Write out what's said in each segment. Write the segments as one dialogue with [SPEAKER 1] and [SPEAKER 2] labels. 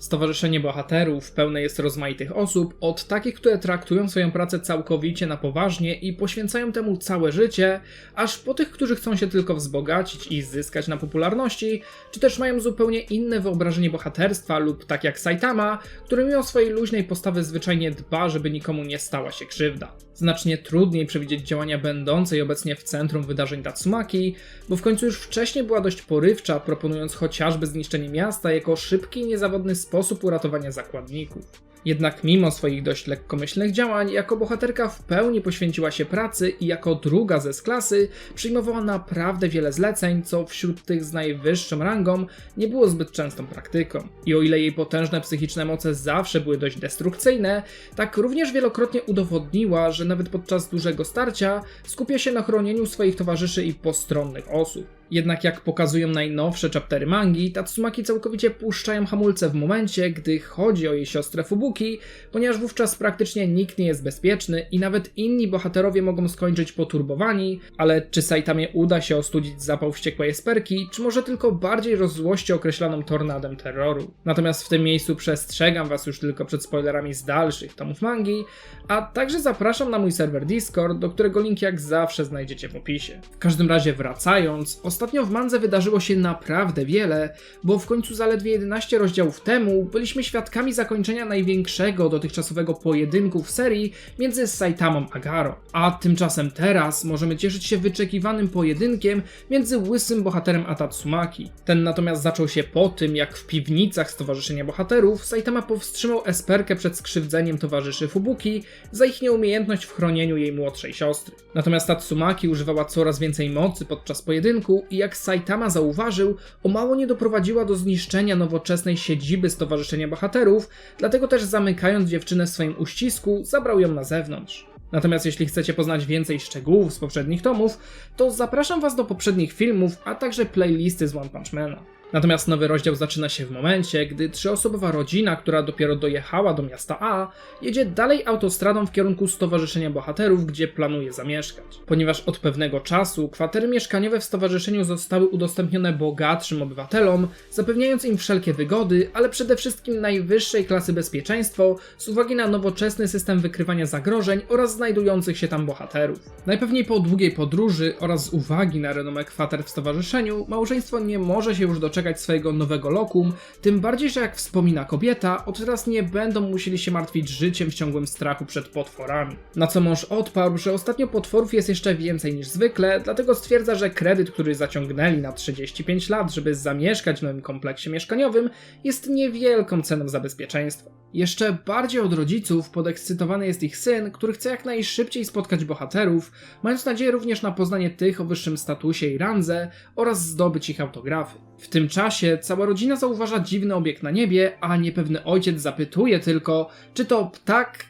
[SPEAKER 1] Stowarzyszenie Bohaterów pełne jest rozmaitych osób, od takich, które traktują swoją pracę całkowicie na poważnie i poświęcają temu całe życie, aż po tych, którzy chcą się tylko wzbogacić i zyskać na popularności, czy też mają zupełnie inne wyobrażenie bohaterstwa lub tak jak Saitama, który mimo swojej luźnej postawy zwyczajnie dba, żeby nikomu nie stała się krzywda. Znacznie trudniej przewidzieć działania będącej obecnie w centrum wydarzeń Tatsumaki, bo w końcu już wcześniej była dość porywcza, proponując chociażby zniszczenie miasta jako szybki i niezawodny sposób uratowania zakładników. Jednak mimo swoich dość lekkomyślnych działań, jako bohaterka w pełni poświęciła się pracy i jako druga ze z klasy przyjmowała naprawdę wiele zleceń, co wśród tych z najwyższą rangą nie było zbyt częstą praktyką. I o ile jej potężne psychiczne moce zawsze były dość destrukcyjne, tak również wielokrotnie udowodniła, że nawet podczas dużego starcia skupia się na chronieniu swoich towarzyszy i postronnych osób. Jednak jak pokazują najnowsze chaptery mangi, Tatsumaki całkowicie puszczają hamulce w momencie, gdy chodzi o jej siostrę Fubuki, ponieważ wówczas praktycznie nikt nie jest bezpieczny i nawet inni bohaterowie mogą skończyć poturbowani, ale czy Saitamie uda się ostudzić zapał wściekłej esperki, czy może tylko bardziej rozzłości określaną tornadem terroru. Natomiast w tym miejscu przestrzegam was już tylko przed spoilerami z dalszych tomów mangi, a także zapraszam na mój serwer Discord, do którego link jak zawsze znajdziecie w opisie. W każdym razie wracając, Ostatnio w Mandze wydarzyło się naprawdę wiele, bo w końcu zaledwie 11 rozdziałów temu byliśmy świadkami zakończenia największego dotychczasowego pojedynku w serii między Saitamą a Garo. A tymczasem teraz możemy cieszyć się wyczekiwanym pojedynkiem między łysym bohaterem a Tatsumaki. Ten natomiast zaczął się po tym, jak w piwnicach Stowarzyszenia Bohaterów Saitama powstrzymał Esperkę przed skrzywdzeniem towarzyszy Fubuki za ich nieumiejętność w chronieniu jej młodszej siostry. Natomiast Tatsumaki używała coraz więcej mocy podczas pojedynku jak Saitama zauważył, o mało nie doprowadziła do zniszczenia nowoczesnej siedziby Stowarzyszenia Bohaterów, dlatego też zamykając dziewczynę w swoim uścisku, zabrał ją na zewnątrz. Natomiast jeśli chcecie poznać więcej szczegółów z poprzednich tomów, to zapraszam Was do poprzednich filmów, a także playlisty z One Punch Mana. Natomiast nowy rozdział zaczyna się w momencie, gdy trzyosobowa rodzina, która dopiero dojechała do miasta A, jedzie dalej autostradą w kierunku Stowarzyszenia Bohaterów, gdzie planuje zamieszkać. Ponieważ od pewnego czasu kwatery mieszkaniowe w stowarzyszeniu zostały udostępnione bogatszym obywatelom, zapewniając im wszelkie wygody, ale przede wszystkim najwyższej klasy bezpieczeństwo z uwagi na nowoczesny system wykrywania zagrożeń oraz znajdujących się tam bohaterów. Najpewniej po długiej podróży oraz z uwagi na renomę kwater w stowarzyszeniu, małżeństwo nie może się już doczekać doczekać swojego nowego lokum, tym bardziej, że jak wspomina kobieta, od teraz nie będą musieli się martwić życiem w ciągłym strachu przed potworami. Na co mąż odparł, że ostatnio potworów jest jeszcze więcej niż zwykle, dlatego stwierdza, że kredyt, który zaciągnęli na 35 lat, żeby zamieszkać w nowym kompleksie mieszkaniowym, jest niewielką ceną za bezpieczeństwo. Jeszcze bardziej od rodziców podekscytowany jest ich syn, który chce jak najszybciej spotkać bohaterów, mając nadzieję również na poznanie tych o wyższym statusie i randze oraz zdobyć ich autografy. W tym czasie cała rodzina zauważa dziwny obiekt na niebie, a niepewny ojciec zapytuje tylko, czy to ptak,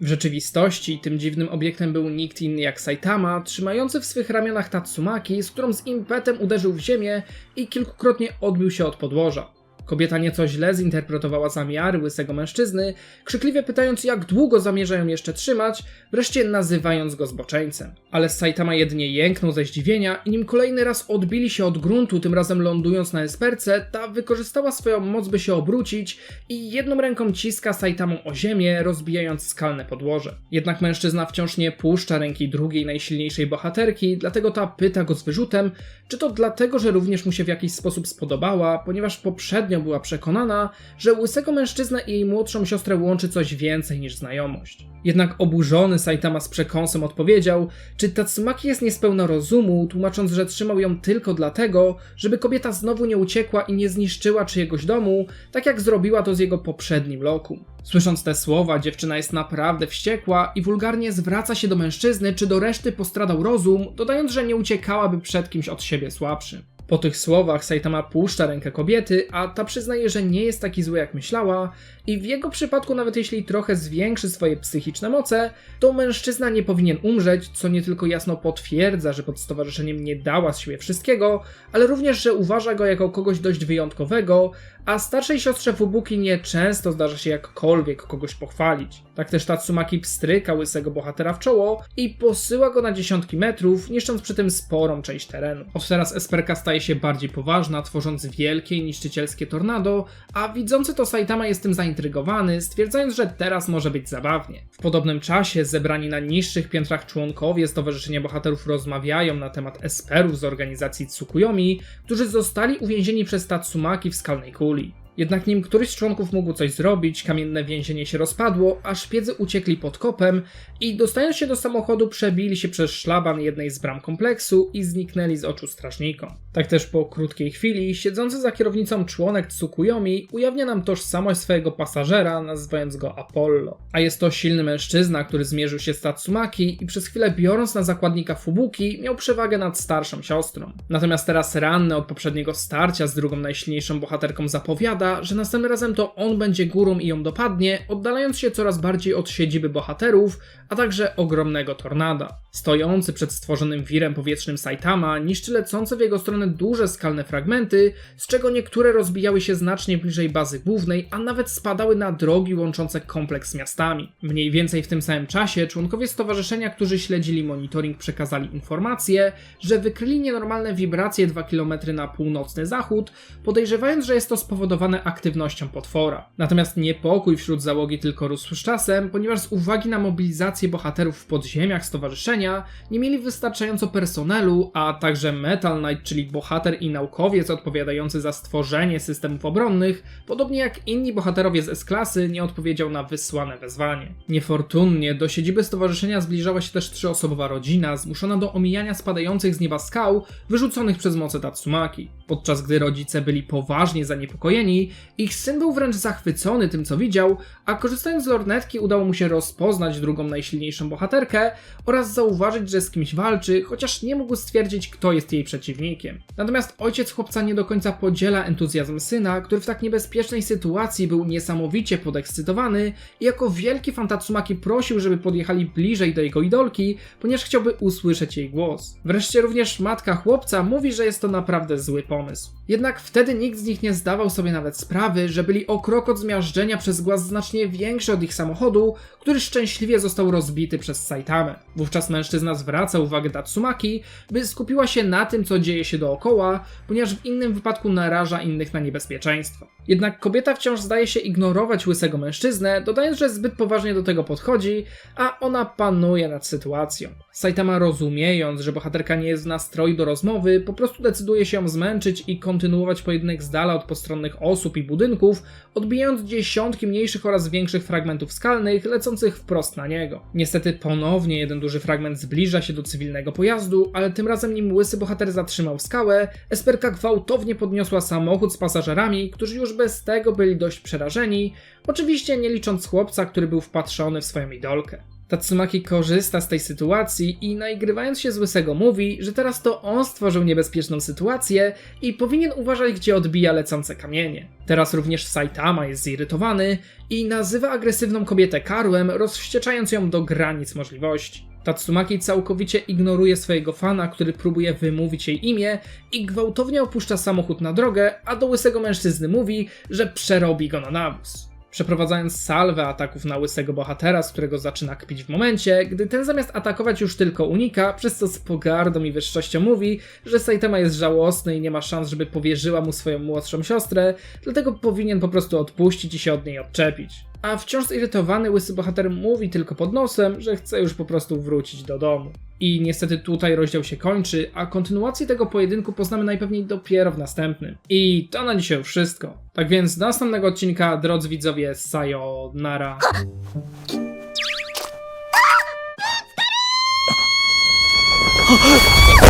[SPEAKER 1] W rzeczywistości tym dziwnym obiektem był nikt inny jak Saitama, trzymający w swych ramionach Tatsumaki, z którą z impetem uderzył w ziemię i kilkukrotnie odbił się od podłoża. Kobieta nieco źle zinterpretowała zamiary łysego mężczyzny, krzykliwie pytając jak długo zamierzają jeszcze trzymać, wreszcie nazywając go zboczeńcem. Ale Saitama jedynie jęknął ze zdziwienia i nim kolejny raz odbili się od gruntu, tym razem lądując na Esperce, ta wykorzystała swoją moc by się obrócić i jedną ręką ciska Saitamą o ziemię, rozbijając skalne podłoże. Jednak mężczyzna wciąż nie puszcza ręki drugiej najsilniejszej bohaterki, dlatego ta pyta go z wyrzutem, czy to dlatego, że również mu się w jakiś sposób spodobała, ponieważ poprzednio była przekonana, że łysego mężczyznę i jej młodszą siostrę łączy coś więcej niż znajomość. Jednak oburzony Saitama z przekąsem odpowiedział, czy Tatsumaki jest niespełna rozumu, tłumacząc, że trzymał ją tylko dlatego, żeby kobieta znowu nie uciekła i nie zniszczyła czyjegoś domu, tak jak zrobiła to z jego poprzednim lokum. Słysząc te słowa, dziewczyna jest naprawdę wściekła i wulgarnie zwraca się do mężczyzny, czy do reszty postradał rozum, dodając, że nie uciekałaby przed kimś od siebie słabszym. Po tych słowach Saitama puszcza rękę kobiety, a ta przyznaje, że nie jest taki zły jak myślała i w jego przypadku nawet jeśli trochę zwiększy swoje psychiczne moce, to mężczyzna nie powinien umrzeć, co nie tylko jasno potwierdza, że pod stowarzyszeniem nie dała z siebie wszystkiego, ale również, że uważa go jako kogoś dość wyjątkowego, a starszej siostrze Fubuki nie często zdarza się jakkolwiek kogoś pochwalić. Tak też Tatsumaki pstryka łysego bohatera w czoło i posyła go na dziesiątki metrów, niszcząc przy tym sporą część terenu. Od teraz Esperka staje się bardziej poważna, tworząc wielkie niszczycielskie tornado, a widzący to Saitama jest tym zaintrygowany, stwierdzając, że teraz może być zabawnie. W podobnym czasie zebrani na niższych piętrach członkowie Stowarzyszenia Bohaterów rozmawiają na temat Esperów z organizacji Tsukuyomi, którzy zostali uwięzieni przez Tatsumaki w skalnej kuli. Jednak nim któryś z członków mógł coś zrobić, kamienne więzienie się rozpadło, a szpiedzy uciekli pod kopem i dostając się do samochodu przebili się przez szlaban jednej z bram kompleksu i zniknęli z oczu strażnikom. Tak też po krótkiej chwili, siedzący za kierownicą członek Tsukuyomi ujawnia nam tożsamość swojego pasażera, nazywając go Apollo. A jest to silny mężczyzna, który zmierzył się z Tatsumaki i przez chwilę biorąc na zakładnika Fubuki, miał przewagę nad starszą siostrą. Natomiast teraz ranny od poprzedniego starcia z drugą najsilniejszą bohaterką zapowiada, że następnym razem to on będzie górą i ją dopadnie, oddalając się coraz bardziej od siedziby bohaterów, a także ogromnego tornada. Stojący przed stworzonym wirem powietrznym Saitama niszczy lecące w jego stronę duże skalne fragmenty, z czego niektóre rozbijały się znacznie bliżej bazy głównej, a nawet spadały na drogi łączące kompleks z miastami. Mniej więcej w tym samym czasie członkowie stowarzyszenia, którzy śledzili monitoring, przekazali informację, że wykryli nienormalne wibracje 2 km na północny zachód, podejrzewając, że jest to spowodowane aktywnością potwora. Natomiast niepokój wśród załogi tylko rósł z czasem, ponieważ z uwagi na mobilizację bohaterów w podziemiach stowarzyszenia nie mieli wystarczająco personelu, a także Metal Knight, czyli bohater i naukowiec odpowiadający za stworzenie systemów obronnych, podobnie jak inni bohaterowie z S-klasy, nie odpowiedział na wysłane wezwanie. Niefortunnie do siedziby stowarzyszenia zbliżała się też trzyosobowa rodzina, zmuszona do omijania spadających z nieba skał wyrzuconych przez moce Tatsumaki. Podczas gdy rodzice byli poważnie zaniepokojeni, ich syn był wręcz zachwycony tym, co widział, a korzystając z lornetki udało mu się rozpoznać drugą najsilniejszą bohaterkę oraz zauważyć, że z kimś walczy, chociaż nie mógł stwierdzić, kto jest jej przeciwnikiem. Natomiast ojciec chłopca nie do końca podziela entuzjazm syna, który w tak niebezpiecznej sytuacji był niesamowicie podekscytowany i jako wielki fan Tatsumaki prosił, żeby podjechali bliżej do jego idolki, ponieważ chciałby usłyszeć jej głos. Wreszcie również matka chłopca mówi, że jest to naprawdę zły pomysł. Jednak wtedy nikt z nich nie zdawał sobie nawet sprawy, że byli o krok od zmiażdżenia przez głaz znacznie większy od ich samochodu, który szczęśliwie został rozbity przez Saitamę. Wówczas mężczyzna zwraca uwagę Tatsumaki, by skupiła się na tym, co dzieje się dookoła, ponieważ w innym wypadku naraża innych na niebezpieczeństwo. Jednak kobieta wciąż zdaje się ignorować łysego mężczyznę, dodając, że zbyt poważnie do tego podchodzi, a ona panuje nad sytuacją. Saitama rozumiejąc, że bohaterka nie jest w nastroju do rozmowy, po prostu decyduje się ją zmęczyć i kontynuować pojedynek z dala od postronnych osób i budynków, odbijając dziesiątki mniejszych oraz większych fragmentów skalnych lecących wprost na niego. Niestety ponownie jeden duży fragment zbliża się do cywilnego pojazdu, ale tym razem nim łysy bohater zatrzymał skałę, Esperka gwałtownie podniosła samochód z pasażerami, którzy już bez tego byli dość przerażeni, oczywiście nie licząc chłopca, który był wpatrzony w swoją idolkę. Tatsumaki korzysta z tej sytuacji i nagrywając się z Łysego mówi, że teraz to on stworzył niebezpieczną sytuację i powinien uważać gdzie odbija lecące kamienie. Teraz również Saitama jest zirytowany i nazywa agresywną kobietę karłem, rozwścieczając ją do granic możliwości. Tatsumaki całkowicie ignoruje swojego fana, który próbuje wymówić jej imię i gwałtownie opuszcza samochód na drogę, a do łysego mężczyzny mówi, że przerobi go na nawóz przeprowadzając salwę ataków na łysego bohatera, z którego zaczyna kpić w momencie, gdy ten zamiast atakować już tylko unika, przez co z pogardą i wyższością mówi, że Saitama jest żałosny i nie ma szans, żeby powierzyła mu swoją młodszą siostrę, dlatego powinien po prostu odpuścić i się od niej odczepić. A wciąż zirytowany łysy bohater mówi tylko pod nosem, że chce już po prostu wrócić do domu. I niestety tutaj rozdział się kończy, a kontynuację tego pojedynku poznamy najpewniej dopiero w następnym. I to na dzisiaj wszystko. Tak więc do następnego odcinka, drodzy widzowie, sayonara.
[SPEAKER 2] 아,